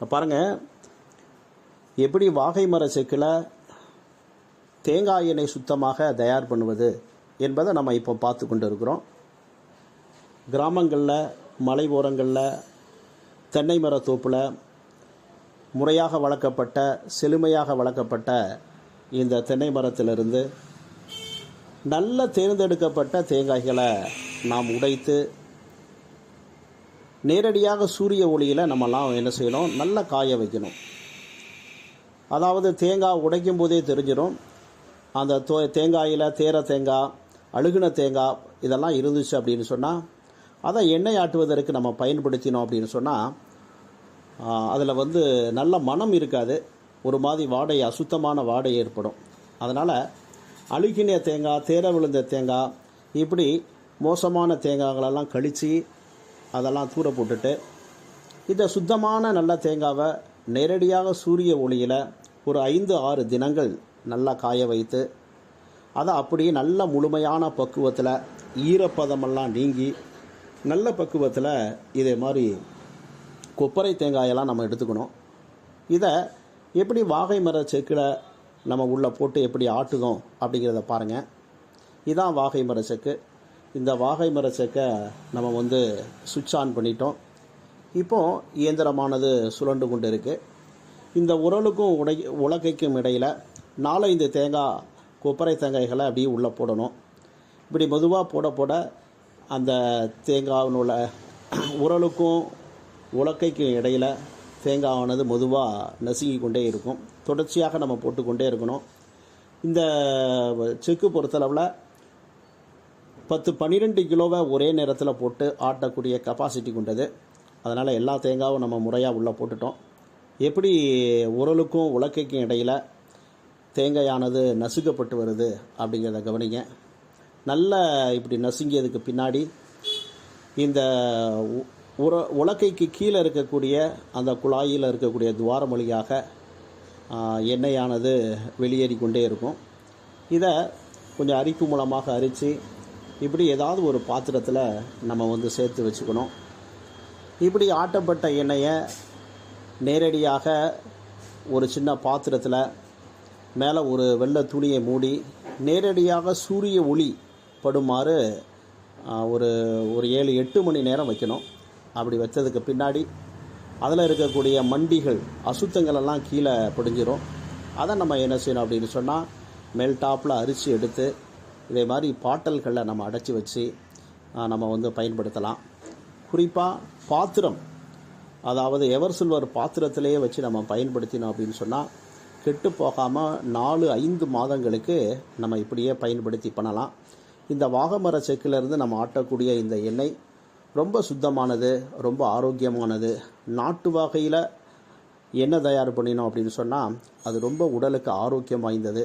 பாருங்கள் எப்படி வாகை மர செக்கில் தேங்காய் எண்ணெய் சுத்தமாக தயார் பண்ணுவது என்பதை நம்ம இப்போ பார்த்து கொண்டு இருக்கிறோம் கிராமங்களில் மலை ஓரங்களில் தென்னை மர தோப்பில் முறையாக வளர்க்கப்பட்ட செழுமையாக வளர்க்கப்பட்ட இந்த தென்னை மரத்திலிருந்து நல்ல தேர்ந்தெடுக்கப்பட்ட தேங்காய்களை நாம் உடைத்து நேரடியாக சூரிய ஒளியில் நம்மலாம் என்ன செய்யணும்? நல்லா காய வைக்கணும். அதாவது தேங்காய் உடைக்கும் போதே தெரிஞ்சிடும். அந்த தோ தேங்காயில் தேர தேங்காய் அழுகுன தேங்காய் இதெல்லாம் இருந்துச்சு அப்படின்னு சொன்னால் அதை எண்ணெய் ஆட்டுவதற்கு நம்ம பயன்படுத்தினோம் அப்படின்னு சொன்னால் அதில் வந்து நல்ல மனம் இருக்காது. ஒரு மாதிரி வாடை அசுத்தமான வாடை ஏற்படும். அதனால் அழுகின தேங்காய் தேர விழுந்த தேங்காய் இப்படி மோசமான தேங்காய்களெல்லாம் கழித்து அதெல்லாம் தூர போட்டுட்டு இந்த சுத்தமான நல்ல தேங்காவை நேரடியாக சூரிய ஒளியில் ஒரு ஐந்து ஆறு தினங்கள் நல்லா காய வைத்து அதை அப்படியே நல்ல முழுமையான பக்குவத்தில் ஈரப்பதமெல்லாம் நீங்கி நல்ல பக்குவத்தில் இதே மாதிரி கொப்பரை தேங்காயெல்லாம் நம்ம எடுத்துக்கணும். இதை எப்படி வாகை மர செக்கில் நம்ம உள்ளே போட்டு எப்படி ஆட்டுதோம் அப்படிங்கிறத பாருங்கள் இதான் வாகை மர செக்கு. இந்த வாகை மர நம்ம வந்து சுவிட்ச் ஆன் பண்ணிட்டோம். இப்போ இயந்திரமானது சுழண்டு கொண்டு இருக்குது இந்த உரலுக்கும் உடை உலகைக்கும் இடையில் நாலஞ்சு தேங்காய் கொப்பரை தேங்காய்களை அப்படியே உள்ளே போடணும். இப்படி மெதுவாக போட போட அந்த தேங்காயினுள்ள உரலுக்கும் உலக்கைக்கும் இடையில் தேங்காயானது மெதுவாக நசுங்கி கொண்டே இருக்கும். தொடர்ச்சியாக நம்ம போட்டுக்கொண்டே இருக்கணும். இந்த செக்கு பொறுத்தளவில் பத்து பன்னிரெண்டு கிலோவை ஒரே நேரத்தில் போட்டு ஆட்டக்கூடிய கெப்பாசிட்டி கொண்டது. அதனால் எல்லா தேங்காவும் நம்ம முறையாக உள்ளே போட்டுட்டோம். எப்படி உரலுக்கும் உலக்கைக்கும் இடையில் தேங்காயானது நசுக்கப்பட்டு வருது அப்படிங்கிறத கவனிங்க. நல்ல இப்படி நசுங்கியதுக்கு பின்னாடி இந்த உ- உர உலக்கைக்கு கீழே இருக்கக்கூடிய அந்த குழாயில் இருக்கக்கூடிய துவாரம் வழியாக எண்ணெயானது வெளியேறி கொண்டே இருக்கும். இதை கொஞ்சம் அரிப்பு மூலமாக அரித்து இப்படி ஏதாவது ஒரு பாத்திரத்தில் நம்ம வந்து சேர்த்து வச்சுக்கணும். இப்படி ஆட்டப்பட்ட எண்ணெயை நேரடியாக ஒரு சின்ன பாத்திரத்தில் மேலே ஒரு வெள்ளை துணியை மூடி நேரடியாக சூரிய ஒளி படுமாறு ஒரு ஒரு ஏழு எட்டு மணி நேரம் வைக்கணும். அப்படி வச்சதுக்கு பின்னாடி அதில் இருக்கக்கூடிய மண்டிகள் அசுத்தங்கள் எல்லாம் கீழே படிஞ்சிரும். அதை நம்ம என்ன செய்யணும் அப்படின்னு சொன்னால் மேல் டாப்பில் அரிசி எடுத்து இதே மாதிரி பாட்டல்களை நம்ம அடைச்சி வச்சு நம்ம வந்து பயன்படுத்தலாம். குறிப்பாக பாத்திரம் அதாவது எவர் சில்வர் பாத்திரத்திலேயே வச்சு நம்ம பயன்படுத்தினோம் அப்படின்னு சொன்னால் கெட்டு போகாமல் நாலு ஐந்து மாதங்களுக்கு நம்ம இப்படியே பயன்படுத்தி பண்ணலாம். இந்த வாகமர செக்கிலிருந்து நம்ம ஆட்டக்கூடிய இந்த எண்ணெய் ரொம்ப சுத்தமானது ரொம்ப ஆரோக்கியமானது. நாட்டு வகையில் எண்ணெய் தயார் பண்ணினோம் அப்படின்னு சொன்னால் அது ரொம்ப உடலுக்கு ஆரோக்கியம் வாய்ந்தது.